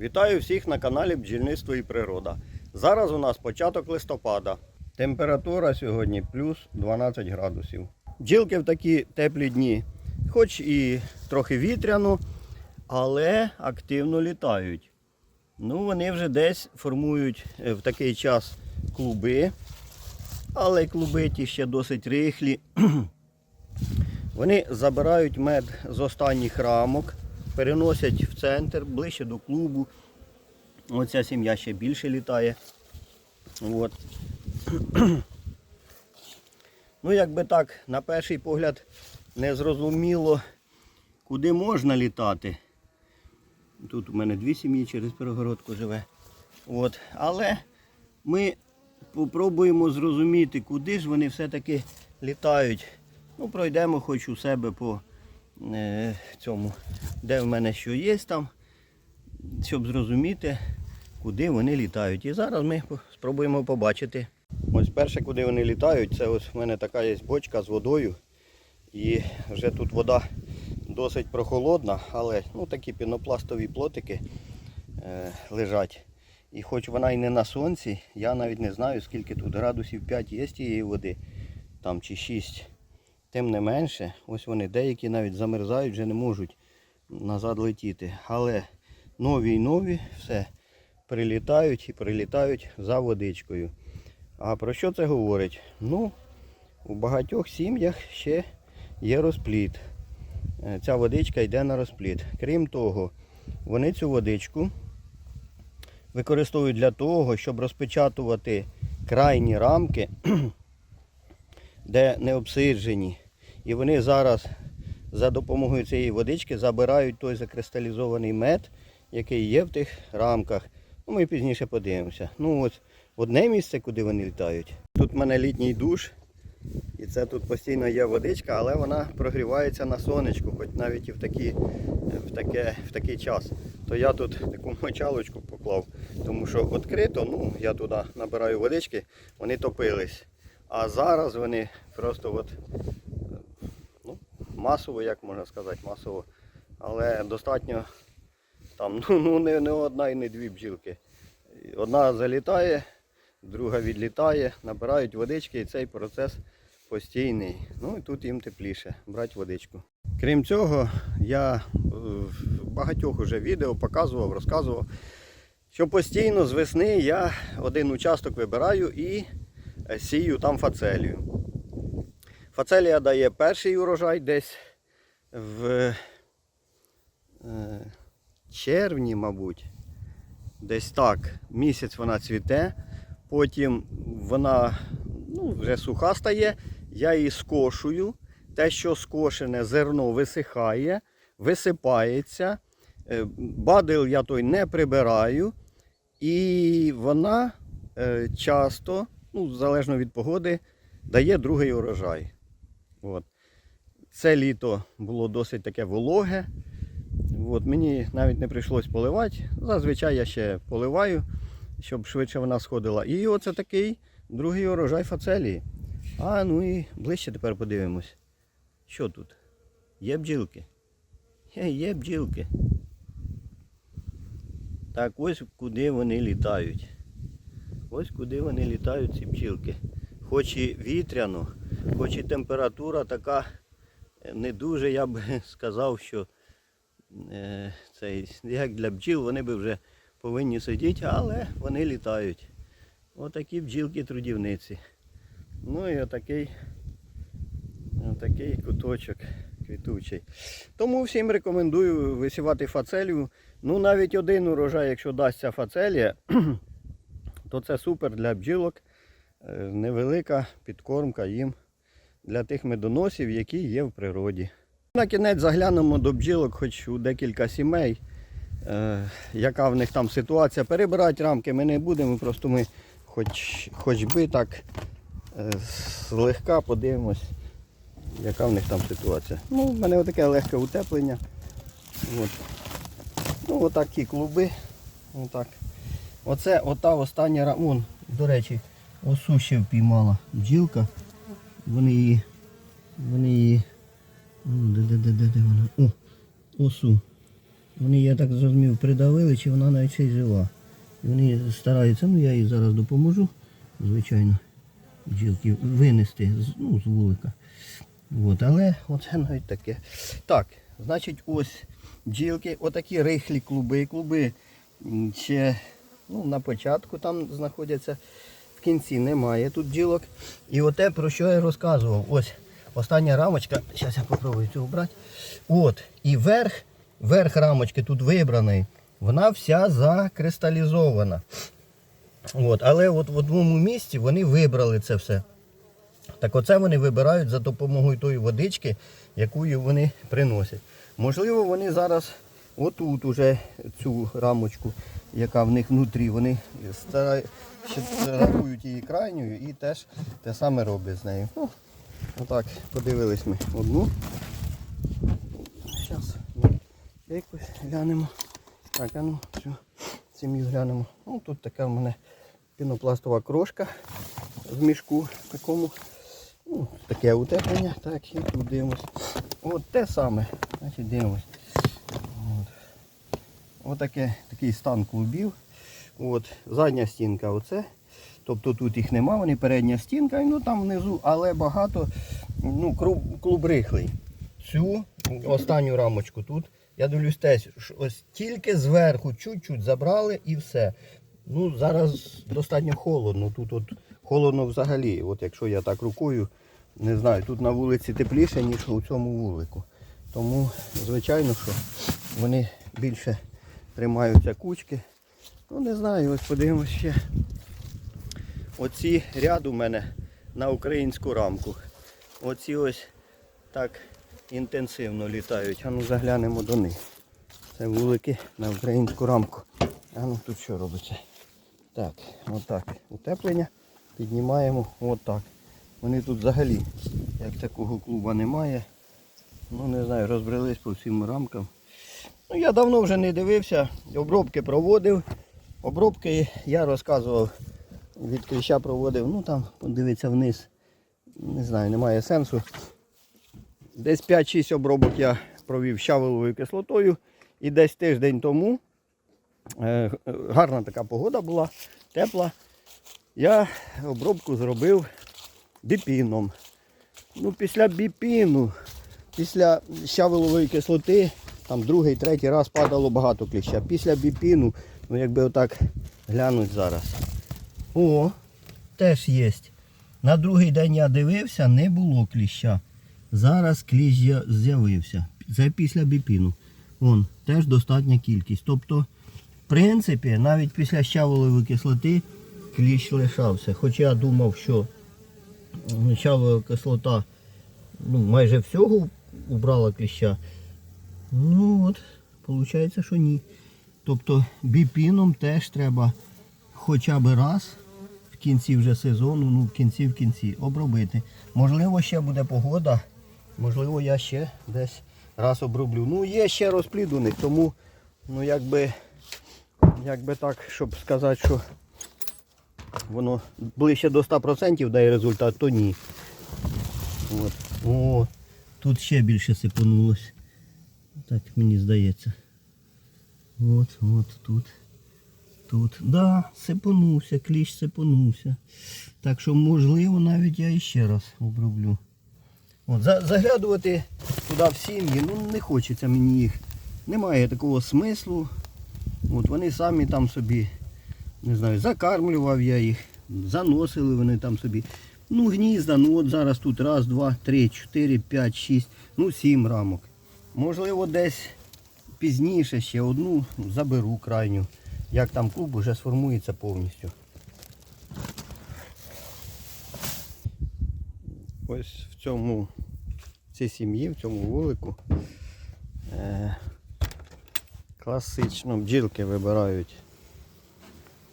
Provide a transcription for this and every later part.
Вітаю всіх на каналі Бджільництво і Природа. Зараз у нас початок листопада. Температура сьогодні плюс 12 градусів. Бджілки в такі теплі дні, хоч і трохи вітряно, але активно літають. Ну, вони вже десь формують е, в такий час клуби, але клуби ті ще досить рихлі. Вони забирають мед з останніх рамок, переносять в центр, ближче до клубу. Оця сім'я ще більше літає. От. Ну, якби так, на перший погляд, не зрозуміло, куди можна літати. Тут у мене дві сім'ї через перегородку живе. От. Але ми попробуємо зрозуміти, куди ж вони все-таки літають. Ну, пройдемо хоч у себе по цьому, де в мене що є там, щоб зрозуміти, куди вони літають. І зараз ми спробуємо побачити. Ось перше, куди вони літають, це ось в мене така є бочка з водою. І вже тут вода досить прохолодна, але ну, такі пінопластові плотики е, лежать. І хоч вона і не на сонці, я навіть не знаю, скільки тут градусів 5 є тієї води, там чи 6. Тим не менше, ось вони деякі навіть замерзають, вже не можуть назад летіти. Але нові й нові все прилітають і прилітають за водичкою. А про що це говорить? Ну, у багатьох сім'ях ще є розплід. Е, Ця водичка йде на розплід. Крім того, вони цю водичку використовують для того, щоб розпечатувати крайні рамки, де не обсиджені. І вони зараз за допомогою цієї водички забирають той закристалізований мед, який є в тих рамках. Ну, ми пізніше подивимося. Ну ось одне місце, куди вони літають. Тут в мене літній душ. І це тут постійно є водичка, але вона прогрівається на сонечку, хоч навіть і в, такі, в, таке, в такий час. То я тут таку мочалочку поклав, тому що відкрито, ну, я туди набираю водички, вони топились. А зараз вони просто от, масово, як можна сказати, масово. Але достатньо там ну, ну, не, не одна і не дві бджілки. Одна залітає, друга відлітає, набирають водички і цей процес постійний. Ну і тут їм тепліше брати водичку. Крім цього, я е, в багатьох уже відео показував, розказував, що постійно з весни я один участок вибираю і сію там фацелію. Фацелія дає перший урожай десь в е, червні, мабуть. Десь так. Місяць вона цвіте, потім вона ну, вже суха стає, я її скошую. Те, що скошене зерно висихає, висипається. Е, Бадил я той не прибираю. І вона е, часто, ну, залежно від погоди, дає другий урожай. От. Це літо було досить таке вологе. От, мені навіть не прийшлось поливати. Зазвичай я ще поливаю, щоб швидше вона сходила. І оце такий другий урожай фацелії. А ну і ближче тепер подивимось. Що тут? Є бджілки? Є, є бджілки. Так ось куди вони літають. Ось куди вони літають ці бджілки. Хоч і вітряно, хоч і температура така е, не дуже, я б сказав, що е, цей, як для бджіл, вони би вже повинні сидіти, але вони літають. Отакі бджілки трудівниці. Ну і отакий, отакий куточок квітучий. Тому всім рекомендую висівати фацелію. Ну навіть один урожай, якщо дасться фацелія, то це супер для бджілок. Е, Невелика підкормка їм для тих медоносів, які є в природі. На кінець заглянемо до бджілок, хоч у декілька сімей, е, яка в них там ситуація. Перебирати рамки ми не будемо, просто ми хоч, хоч би так е, злегка подивимось, яка в них там ситуація. Ну, в мене таке легке утеплення. От. Ну, отакі клуби. Отак. Оце ота остання рамка. До речі, осу ще впіймала бджілка. Вони її. Вони її. Де, де, де, де, де вона? О, осу. Вони, я так зрозумів, придавили, чи вона навіть ще й жива. І вони стараються, ну я їй зараз допоможу, звичайно, бджілки винести ну, з вулика. От, але оце навіть таке. Так, значить, ось бджілки, отакі рихлі клуби. Клуби ще ну, на початку там знаходяться. Кінці немає тут бджілок. І оте, про що я розказував. Ось остання рамочка. Зараз я попробую цю обрати. От, і верх, верх рамочки тут вибраний. Вона вся закристалізована. От, але от в одному місці вони вибрали це все. Так оце вони вибирають за допомогою тої водички, яку вони приносять. Можливо, вони зараз отут уже цю рамочку, яка в них внутрі, вони рахують її крайньою і теж те саме роблять з нею. Ну, отак, подивились ми одну. Зараз якось глянемо. Так, а ну, цю сім'ю глянемо. Ну, тут така в мене пінопластова крошка в мішку такому. Ну, таке утеплення, так, і тут дивимось. От те саме. Значить, дивимось. От. Отаке, такий стан клубів. От, задня стінка оце. Тобто тут їх нема, вони передня стінка, ну там внизу, але багато, ну, клуб, клуб рихлий. Цю останню рамочку тут, я дивлюсь теж, ось тільки зверху чуть-чуть забрали і все. Ну, зараз достатньо холодно. Тут от холодно взагалі. От якщо я так рукою, не знаю, тут на вулиці тепліше, ніж у цьому вулику. Тому, звичайно, що вони більше тримаються кучки. Ну, не знаю, ось подивимось ще. Оці ряд у мене на українську рамку. Оці ось так інтенсивно літають. А ну заглянемо до них. Це вулики на українську рамку. А ну тут що робиться? Так, отак. Утеплення піднімаємо отак. Вони тут взагалі, як такого клуба немає. Ну не знаю, розбрелись по всім рамкам. Ну я давно вже не дивився, обробки проводив. Обробки я розказував, від кліща проводив, ну там подивитися вниз. Не знаю, немає сенсу. Десь 5-6 обробок я провів щавеловою кислотою. І десь тиждень тому е, гарна така погода була, тепла. Я обробку зробив біпіном. Ну, після біпіну, після щавелової кислоти, там другий, третій раз падало багато кліща. Після біпіну, ну якби отак глянуть зараз. О, теж є. На другий день я дивився, не було кліща. Зараз кліщ з'явився. Це після біпіну. Вон, теж достатня кількість. Тобто, в принципі, навіть після щаволової кислоти кліщ лишався. Хоча я думав, що щаволова кислота ну, майже всього убрала кліща. Ну от, виходить, що ні. Тобто біпіном теж треба хоча б раз в кінці вже сезону, ну в кінці в кінці обробити. Можливо, ще буде погода, можливо, я ще десь раз оброблю. Ну, є ще розплід у них, тому ну якби, якби так, щоб сказати, що воно ближче до 100% дає результат, то ні. От. О, тут ще більше сипанулось. Так мені здається. От, от тут. Тут. Да, сипанувся, кліщ сипанувся. Так що, можливо, навіть я іще раз оброблю. От, за- заглядувати туди в сім'ї, ну не хочеться мені їх. Немає такого смислу. От вони самі там собі, не знаю, закармлював я їх, заносили вони там собі. Ну, гнізда, ну от зараз тут раз, два, три, чотири, п'ять, шість, ну сім рамок. Можливо, десь пізніше ще одну заберу крайню. Як там клуб уже сформується повністю. Ось в цьому в цій сім'ї, в цьому вулику е, класично бджілки вибирають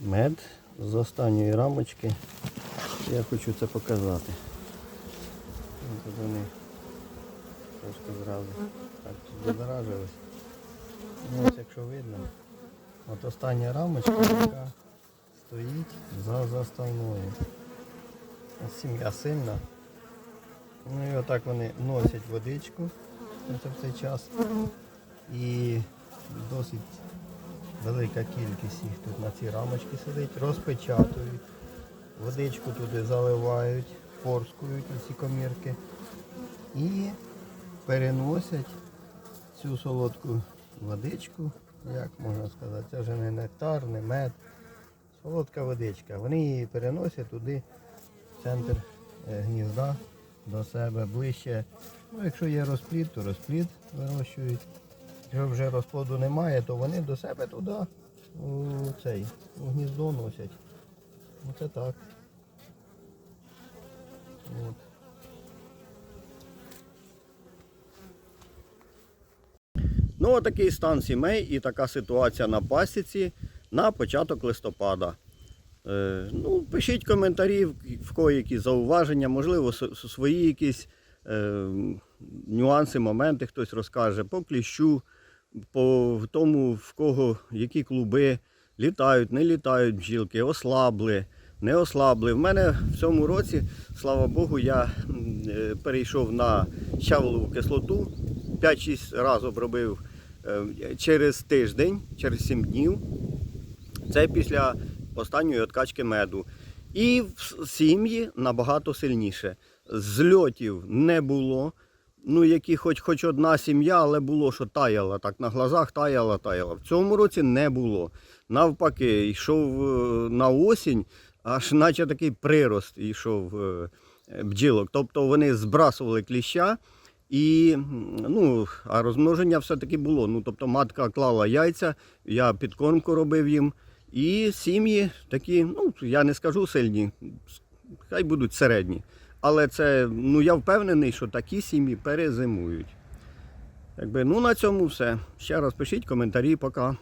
мед з останньої рамочки. Я хочу це показати. Вони трошки зразу так тут задоражились. Ну, ось якщо видно, от остання рамочка, яка стоїть за заставною. Сім'я сильна. Ну і отак вони носять водичку в цей час. І досить велика кількість їх тут на цій рамочці сидить, розпечатують, водичку туди заливають, порскують ці комірки і переносять цю солодку водичку, як можна сказати, це вже не нектар, не мед, солодка водичка. Вони її переносять туди, в центр е, гнізда, до себе ближче. Ну, якщо є розплід, то розплід вирощують. Якщо вже розплоду немає, то вони до себе туди, у цей, у гніздо носять. Оце так. От. Ну, отакий стан сімей і така ситуація на пасіці на початок листопада. Е, ну, пишіть коментарі, в- кого які зауваження, можливо, свої якісь е, нюанси, моменти хтось розкаже по кліщу, по тому, в кого які клуби літають, не літають бджілки, ослабли, не ослабли. В мене в цьому році, слава Богу, я е, перейшов на щавелову кислоту. 5-6 разів обробив через тиждень, через 7 днів. Це після останньої откачки меду. І в сім'ї набагато сильніше. Зльотів не було. Ну, які хоч, хоч одна сім'я, але було, що таяла. Так на глазах таяла, таяла. В цьому році не було. Навпаки, йшов е, на осінь, аж наче такий прирост йшов е, бджілок. Тобто вони збрасували кліща. І ну, а розмноження все-таки було. Ну, тобто матка клала яйця, я підкормку робив їм. І сім'ї такі, ну, я не скажу сильні, хай будуть середні. Але це, ну я впевнений, що такі сім'ї перезимують. Якби, ну на цьому все. Ще раз пишіть коментарі, пока.